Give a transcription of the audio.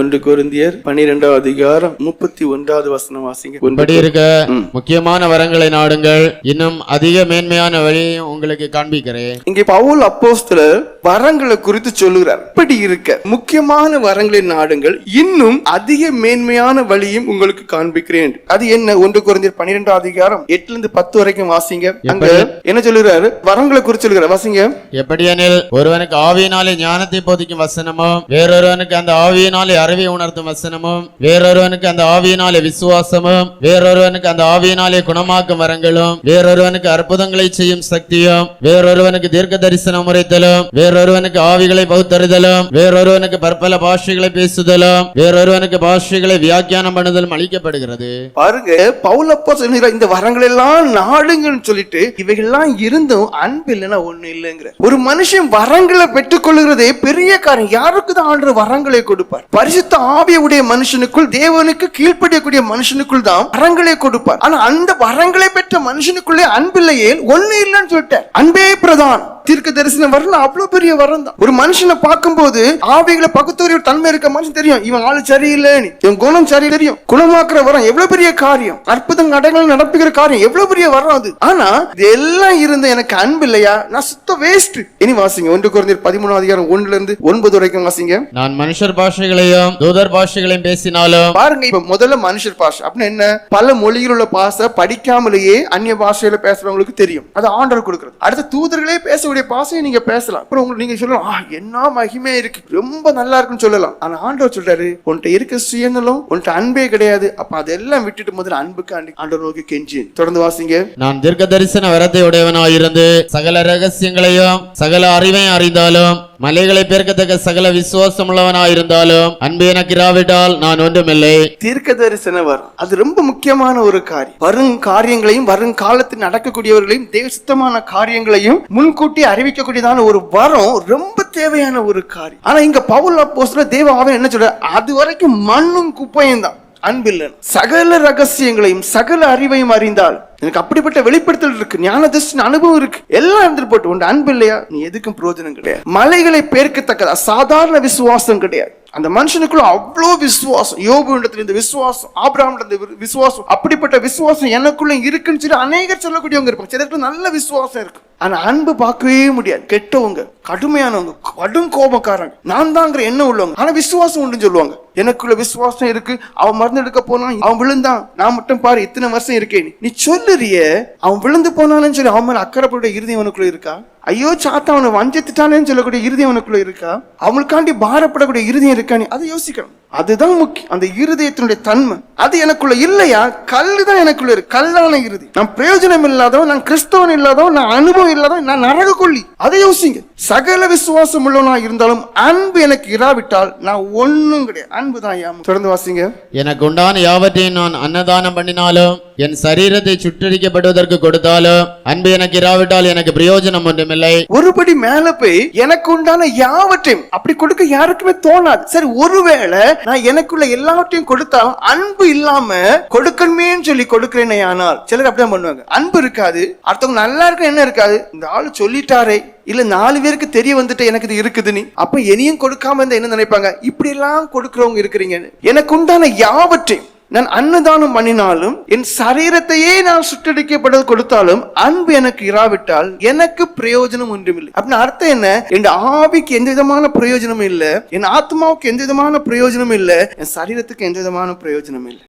ஒன்று கொரிந்தியர் பனிரெண்டாவது அதிகாரம் முப்பத்தி ஒன்றாவது வசனம் வாசிங்க. இப்படி இருக்க முக்கியமான வரங்களை நாடுங்கள். இன்னும் அதிக மேன்மையான வழியையும் உங்களுக்கு காண்பிக்கிறேன். இங்கே பவுல் அப்போஸ்தலர் வரங்களை குறித்து சொல்லுகிறார். இப்படி இருக்க முக்கியமான வரங்களை நாடுங்கள் இன்னும் அதிக மேன்மையான வழியும் உங்களுக்கு காண்பிக்கிறேன். அது என்ன? ஒன்று குறைந்தர் பன்னிரெண்டாம் அதிகாரம் எட்டுல இருந்து பத்து வரைக்கும் வாசிங்க. அங்க என்ன சொல்லுகிறாரு? வரங்களை குறித்து சொல்லுகிறார். வாசிங்க. எப்படியெனில் ஒருவனுக்கு ஆவியினாலே ஞானத்தை போதிக்கும் வசனமும் வேறொருவனுக்கு அந்த ஆவியினாலே அறிவை உணர்த்தும் வசனமும் வேறொருவனுக்கு அந்த ஆவியினாலே விசுவாசமும் வேறொருவனுக்கு அந்த ஆவியினாலே குணமாக்கும் வரங்களும் வேறொருவனுக்கு அற்புதங்களை செய்யும் சக்தியும் வேறொருவனுக்கு தீர்க்க தரிசனம் உரைத்தலும் வேறொருவனுக்கு ஆவிகளை பகுத்தறிதலும் வேறொருவனுக்கு பற்பல பாஷைகளை பேசுதலும் வேறொருவனுக்கு பாஷைகளை வியாக்கியானம் பண்ணுதலும் அளிக்கப்படுகிறது. பாருங்க பவுல் சொல்லுகிற இந்த வரங்கள் எல்லாம் நாடுங்கன்னு சொல்லிட்டு இவைகள்லாம் இருந்தும் அன்பு இல்லைன்னா ஒண்ணு இல்லைங்கிற. ஒரு மனுஷன் வரங்களை பெற்றுக்கொள்கிறதே பெரிய காரணம் யாருக்கு தான் ஆண்டு வரங்களை கொடுப்பார்? பரிசுத்த ஆவியுடைய மனுஷனுக்குள் தேவனுக்கு கீழ்ப்படியக்கூடிய மனுஷனுக்குள் தான் வரங்களை கொடுப்பார். ஆனா அந்த வரங்களை பெற்ற மனுஷனுக்குள்ளே அன்பில்லையே ஒண்ணு இல்லைன்னு சொல்லிட்டார். அன்பே பிரதான் தீர்க்க தரிசனம் வரல அவ்வளவு பெரிய வரம் தான். ஒரு மனுஷனை பார்க்கும்போது ஆவிகளை பகுத்தறிவு தன்மை இருக்க மனுஷன் தெரியும். இவன் ஆளு சரியில்லைன்னு. இவன் குணம் சரி தெரியும். குணமாக்குற வரம் எவ்வளவு பெரிய காரியம்? அற்புதம் அடைகள் நடப்புகிற காரியம் எவ்வளவு பெரிய வரம் அது? ஆனா இது எல்லாம் இருந்து எனக்கு அன்பு இல்லையா? நான் சுத்த வேஸ்ட் இனி வாசிங்க ஒன்று குறைந்த பதிமூணாவது அதிகாரம் ஒண்ணுல இருந்து ஒன்பது வரைக்கும் வாசிங்க. நான் மனுஷர் பாஷைகளையும் தூதர் பாஷைகளையும் பேசினாலும் பாருங்க இப்ப முதல்ல மனுஷர் பாஷை. அப்படின்னு என்ன? பல மொழியில் உள்ள பாஷை படிக்காமலேயே அந்நிய பாஷையில பேசுறவங்களுக்கு தெரியும். அது ஆண்டவர் கொடுக்குறது. அடுத்த தூதர்களே பேசக்கூடிய பாசையை நீங்க பேசலாம். அப்புறம் உங்களுக்கு நீங்க சொல்லலாம் ஆ என்ன மகிமே இருக்கு. ரொம்ப நல்லா இருக்குன்னு சொல்லலாம். ஆனா ஆண்டவர் சொல்றாரு உன்கிட்ட இருக்க சுயநலம் உன்கிட்ட அன்பே கிடையாது. அப்ப அதெல்லாம் விட்டுட்டு முதல்ல அன்புக்கு ஆண்டவர் நோக்கி கெஞ்சி தொடர்ந்து வாசிங்க. நான் தீர்க்க தரிசன வரத்தை உடையவனாயிருந்து சகல ரகசியங்களையும் சகல அறிவையும் அறிந்தாலும் மலைகளை பெருக்கத்தக்க சகல விசுவாசம் இருந்தாலும் அன்பு எனக்கு இராவிட்டால் நான் ஒன்றுமில்லை. தீர்க்க தரிசன வரம் அது ரொம்ப முக்கியமான ஒரு காரியம். வரும் காரியங்களையும் வரும் காலத்தில் நடக்கக்கூடியவர்களையும் தேவசித்தமான காரியங்களையும் முன்கூட்டி அறிவிக்கக்கூடியதான ஒரு வரம் ரொம்ப தேவையான ஒரு காரியம். ஆனா இங்க பவுல் அப்போஸ்ல தேவ ஆவியானவர் என்ன சொல்ற? அது வரைக்கும் மண்ணும் குப்பையும் தான் அன்பில்லை சகல ரகசியங்களையும் சகல அறிவையும் அறிந்தால் எனக்கு அப்படிப்பட்ட வெளிப்படுத்தல் இருக்கு ஞான தரிசன அனுபவம் இருக்கு. எல்லாம் இருந்துட்டு போட்டு உண்டு அன்பு இல்லையா? நீ எதுக்கும் பிரயோஜனம் கிடையாது. மலைகளை பேர்க்கத்தக்கதா சாதாரண விசுவாசம் கிடையாது. அந்த மனுஷனுக்குள்ள அவ்வளோ விசுவாசம். யோபு இந்த விசுவாசம் ஆபிரகாம் இந்த விசுவாசம். அப்படிப்பட்ட விசுவாசம் எனக்குள்ள இருக்குன்னு சொல்லி அநேகர் சொல்லக்கூடியவங்க இருப்பாங்க. சிலருக்கு நல்ல விசுவாசம் இருக்கு. ஆனா அன்பு பார்க்கவே முடியாது. கெட்டவங்க கடுமையானவங்க கடும் கோபக்காரங்க. நான் தாங்கிற எண்ணம் உள்ளவங்க. ஆனா விசுவாசம் உண்டுன்னு சொல்லுவாங்க. எனக்குள்ள விசுவாசம் இருக்கு. அவன் மருந்து எடுக்க போனான் அவன் விழுந்தான். நான் மட்டும் பாரு இத்தனை வருஷம் இருக்கேன் நீ சொல்லு. சொல்லுறிய அவன் விழுந்து போனாலும் சொல்லி அவன் மேல அக்கறைப்பட இறுதி அவனுக்குள்ள இருக்கா? ஐயோ சாத்தா அவனை வஞ்சத்துட்டானேன்னு சொல்லக்கூடிய இறுதி அவனுக்குள்ள இருக்கா? அவனுக்காண்டி பாரப்படக்கூடிய இருதயம் இருக்கா நீ? அதை யோசிக்கணும். அதுதான் முக்கியம். அந்த இருதயத்தினுடைய தன்மை. அது எனக்குள்ள இல்லையா? கல்லு தான் எனக்குள்ள இருக்கு. கல்லான இறுதி நான் பிரயோஜனம் இல்லாதவன் நான் கிறிஸ்தவன் இல்லாதவன் நான் அனுபவம் இல்லாதவன் நான் நரக கொள்ளி அதை யோசிங்க. சகல விசுவாசம் உள்ளவனா இருந்தாலும் அன்பு எனக்கு இராவிட்டால் நான் ஒண்ணும் கிடையாது. அன்பு தான் யாம் தொடர்ந்து வாசிங்க. எனக்கு உண்டான யாவற்றையும் நான் அன்னதானம் பண்ணினாலும் என் சரீரத்தை சுட்டரிக்கப்படுவதற்கு கொடுத்தாலும் அன்பு எனக்கு இராவிட்டால் எனக்கு பிரயோஜனம் ஒன்றுமில்லை ஒருபடி மேல போய் எனக்கு உண்டான யாவற்றையும் அப்படி கொடுக்க யாருக்குமே தோணாது. சரி ஒருவேளை நான் எனக்குள்ள எல்லாவற்றையும் கொடுத்தாலும் அன்பு இல்லாம கொடுக்கணுமேன்னு சொல்லி கொடுக்கிறேனே ஆனால் சிலர் அப்படிதான் பண்ணுவாங்க. அன்பு இருக்காது அடுத்தவங்க நல்லா இருக்க என்ன இருக்காது. இந்த ஆள் சொல்லிட்டாரே இல்ல நாலு பேருக்கு தெரிய வந்துட்டு எனக்கு இது இருக்குதுன்னு அப்ப இனியும் கொடுக்காம இருந்தா என்ன நினைப்பாங்க? இப்படி எல்லாம் கொடுக்கறவங்க இருக்கிறீங்க எனக்கு உண்டான யாவற்றையும் நான் அன்னதானம் பண்ணினாலும் என் சரீரத்தையே நான் சுட்டடிக்கப்பட கொடுத்தாலும் அன்பு எனக்கு இராவிட்டால் எனக்கு பிரயோஜனம் ஒன்றுமில்லை. அப்படின்னு அர்த்தம் என்ன? என் ஆவிக்கு எந்த விதமான பிரயோஜனமும் இல்லை. என் ஆத்மாவுக்கு எந்த விதமான பிரயோஜனமும் இல்லை. என் சரீரத்துக்கு எந்த விதமான பிரயோஜனமும் இல்லை.